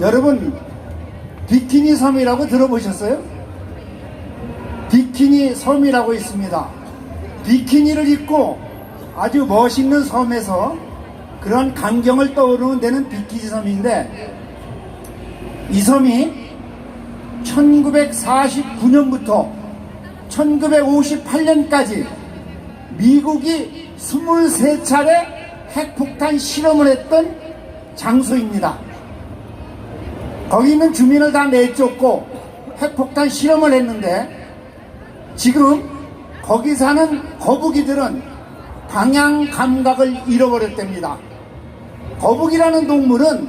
여러분 비키니 섬이라고 들어보셨어요? 비키니 섬이라고 있습니다. 비키니를 입고 아주 멋있는 섬에서 그런 광경을 떠오르는 데는 비키니 섬인데 이 섬이 1949년부터 1958년까지 미국이 23차례 핵폭탄 실험을 했던 장소입니다. 거기 있는 주민을 다 내쫓고 핵폭탄 실험을 했는데 지금 거기 사는 거북이들은 방향 감각을 잃어버렸답니다. 거북이라는 동물은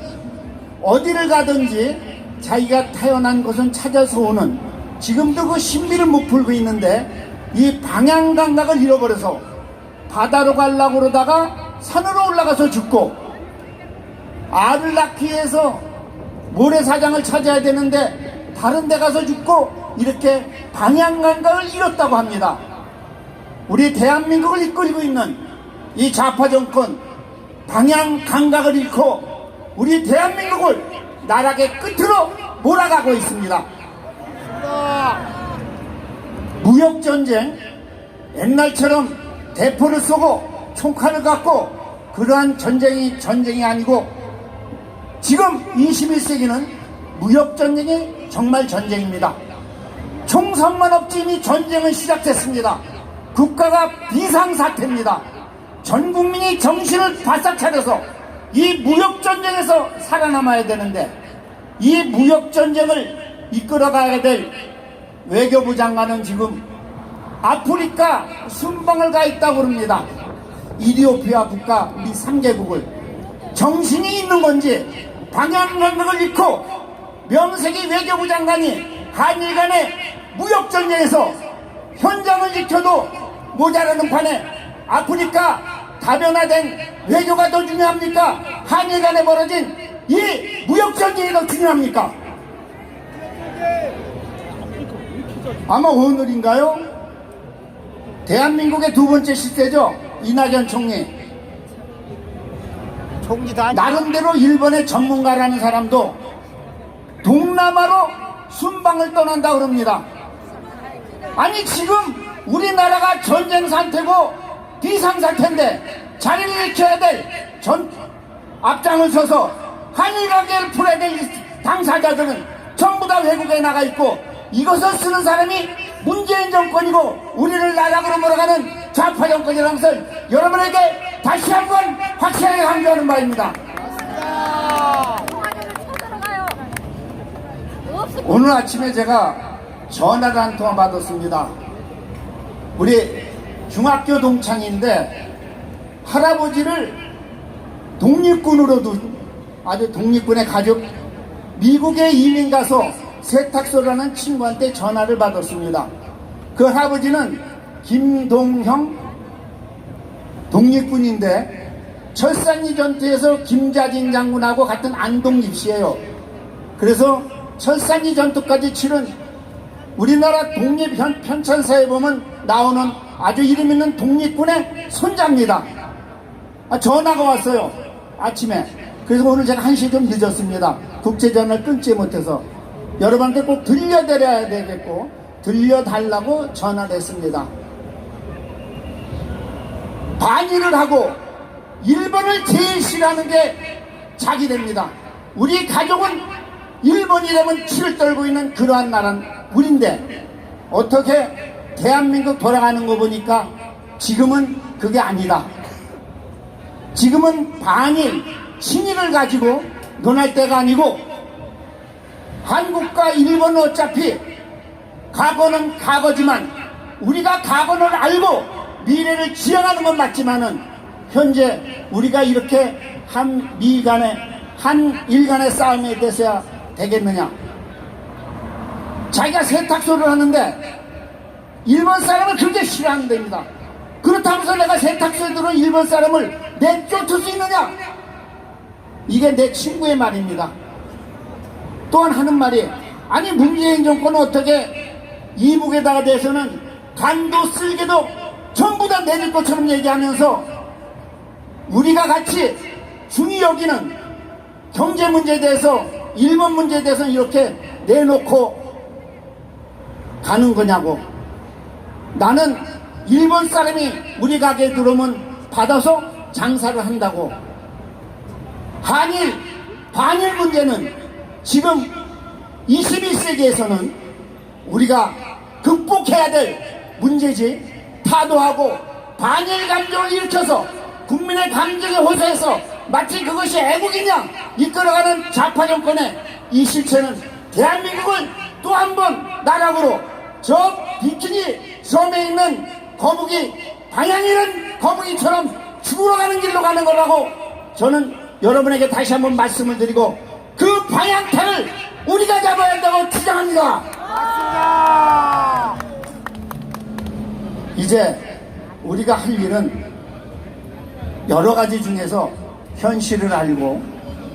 어디를 가든지 자기가 태어난 곳은 찾아서 오는 지금도 그 신비를 못 풀고 있는데 이 방향 감각을 잃어버려서 바다로 가려고 그러다가 산으로 올라가서 죽고 알을 낳기 위해서 모래사장을 찾아야 되는데 다른 데 가서 죽고 이렇게 방향 감각을 잃었다고 합니다. 우리 대한민국을 이끌고 있는 이 좌파 정권 방향 감각을 잃고 우리 대한민국을 나락의 끝으로 몰아가고 있습니다. 무역전쟁 옛날처럼 대포를 쏘고 총칼을 갖고 그러한 전쟁이 전쟁이 아니고 지금 21세기는 무역전쟁이 정말 전쟁입니다. 총선만 없지 이미 전쟁은 시작됐습니다. 국가가 비상사태입니다. 전 국민이 정신을 바싹 차려서 이 무역전쟁에서 살아남아야 되는데 이 무역전쟁을 이끌어가야 될 외교부 장관은 지금 아프리카 순방을 가 있다고 그럽니다. 이디오피아 국가 우리 3개국을 정신이 있는 건지 방향 감각을 잃고 명색이 외교부 장관이 한일 간의 무역전쟁에서 현장을 지켜도 모자라는 판에 아프리카 다변화된 외교가 더 중요합니까? 한일 간에 벌어진 이 무역전쟁이 더 중요합니까? 아마 오늘인가요? 대한민국의 두 번째 실세죠? 이낙연 총리. 나름대로 일본의 전문가라는 사람도 동남아로 순방을 떠난다 그럽니다. 아니 지금 우리나라가 전쟁 상태고 비상 상태인데 자리를 지켜야 될 전 앞장을 서서 한일 관계를 풀어야 될 당사자들은 전부 다 외국에 나가 있고 이것을 쓰는 사람이 문재인 정권이고 우리를 나락으로 몰아가는 좌파 정권이라는 것을 여러분에게 다시 한번 확실하게 강조하는 바입니다. 오늘 아침에 제가 전화를 한 통화 받았습니다. 우리 중학교 동창인데 할아버지를 독립군으로도 아주 독립군의 가족 미국에 이민 가서 세탁소라는 친구한테 전화를 받았습니다. 그 할아버지는 김동형 독립군인데 철산리 전투에서 김자진 장군하고 같은 안동 입시예요. 그래서 철산리 전투까지 치른 우리나라 독립 편- 편찬사에 보면 나오는 아주 이름 있는 독립군의 손자입니다. 아, 전화가 왔어요. 아침에. 그래서 오늘 제가 한시좀 늦었습니다. 국제전화를 끊지 못해서. 여러분한테 꼭 들려드려야 되겠고, 들려달라고 전화를 했습니다. 반일을 하고, 일본을 제일 싫어하는 게 자기됩니다. 우리 가족은 일본이라면 치를 떨고 있는 그러한 나라는 우린데, 어떻게 대한민국 돌아가는 거 보니까 지금은 그게 아니다. 지금은 반일, 친일을 가지고 논할 때가 아니고 한국과 일본은 어차피 과거는 과거지만 우리가 과거를 알고 미래를 지향하는 건 맞지만은 현재 우리가 이렇게 한 미 간의 한 일 간의 싸움에 대해서야 되겠느냐? 자기가 세탁소를 하는데 일본 사람을 굉장히 싫어하는 데입니다. 그렇다면서 내가 세탁소에 들어온 일본 사람을 내쫓을 수 있느냐? 이게 내 친구의 말입니다. 또한 하는 말이 아니 문재인 정권은 어떻게 이북에다가 대해서는 간도 쓸개도 전부 다 내릴 것처럼 얘기하면서 우리가 같이 중히 여기는 경제 문제에 대해서 일본 문제에 대해서는 이렇게 내놓고 가는 거냐고. 나는 일본 사람이 우리 가게에 들어오면 받아서 장사를 한다고. 한일, 반일 문제는 지금 21세기에서는 우리가 극복해야 될 문제지. 타도하고 반일 감정을 일으켜서 국민의 감정에 호소해서 마치 그것이 애국이냐 이끌어가는 좌파 정권의 이 실체는 대한민국을 또 한 번 나락으로 저 비키니 섬에 있는 거북이 방향 잃은 거북이처럼 죽어가는 길로 가는 거라고 저는 여러분에게 다시 한번 말씀을 드리고 그 방향타를 우리가 잡아야 한다고 주장합니다. 이제 우리가 할 일은 여러 가지 중에서 현실을 알고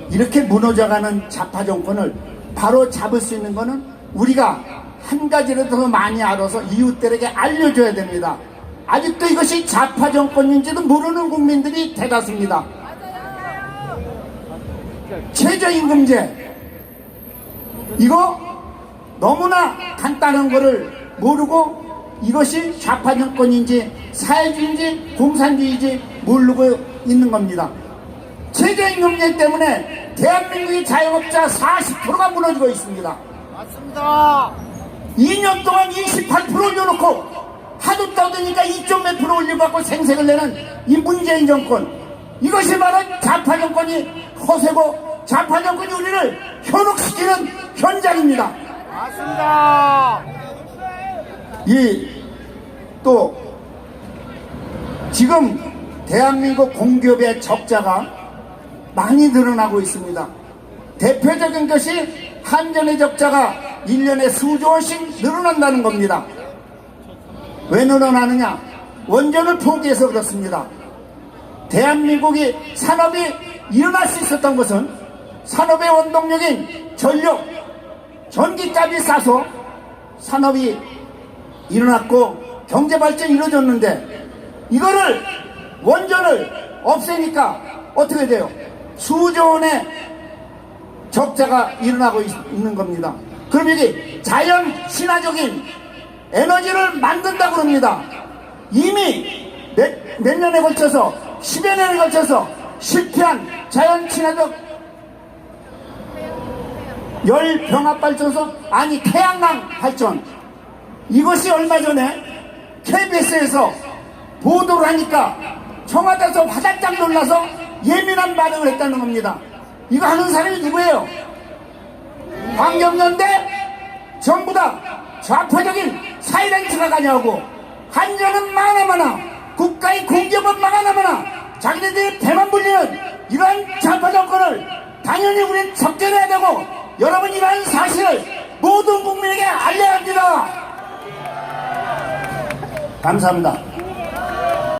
이렇게 무너져가는 좌파 정권을 바로 잡을 수 있는 것은 우리가 한 가지라도 더 많이 알아서 이웃들에게 알려줘야 됩니다. 아직도 이것이 좌파 정권인지도 모르는 국민들이 대다수입니다. 최저임금제 이거 너무나 간단한 거를 모르고 이것이 좌파 정권인지 사회주의인지 공산주의인지 모르고 있는 겁니다. 최저임금제 때문에 대한민국의 자영업자 40%가 무너지고 있습니다. 맞습니다. 2년 동안 28% 올려놓고 하도 떠드니까 2.몇 프로 올려갖고 생색을 내는 이 문재인 정권 이것이 바로 좌파 정권이 허세고 좌파 정권이 우리를 현혹시키는 현장입니다. 맞습니다. 이 또 지금 대한민국 공기업의 적자가 많이 늘어나고 있습니다. 대표적인 것이 한전의 적자가 1년에 수조 원씩 늘어난다는 겁니다. 왜 늘어나느냐? 원전을 포기해서 그렇습니다. 대한민국이 산업이 일어날 수 있었던 것은 산업의 원동력인 전력, 전기값이 싸서 산업이 일어났고 경제 발전이 이루어졌는데 이거를 원전을 없애니까 어떻게 돼요? 수조 원의 적자가 일어나고 있, 는 겁니다. 그럼 이게 자연 친화적인 에너지를 만든다고 합니다. 이미 몇, 몇 년에 걸쳐서 10여 년에 걸쳐서 실패한 자연 친화적 열 병합 발전소 아니 태양광 발전 이것이 얼마 전에 KBS에서 보도를 하니까 청와대에서 화들짝 놀라서 예민한 반응을 했다는 겁니다. 이거 하는 사람이 누구예요? 환경연대 전부 다 좌파적인 사이렌트가 가냐고 한전은 많아마나 국가의 공기업은 많아마나 자기네들이 배만 불리는 이러한 좌파 정권을 당연히 우리는 적견해야 되고 여러분 이러한 사실을 모든 국민에게 알려야 합니다. 감사합니다.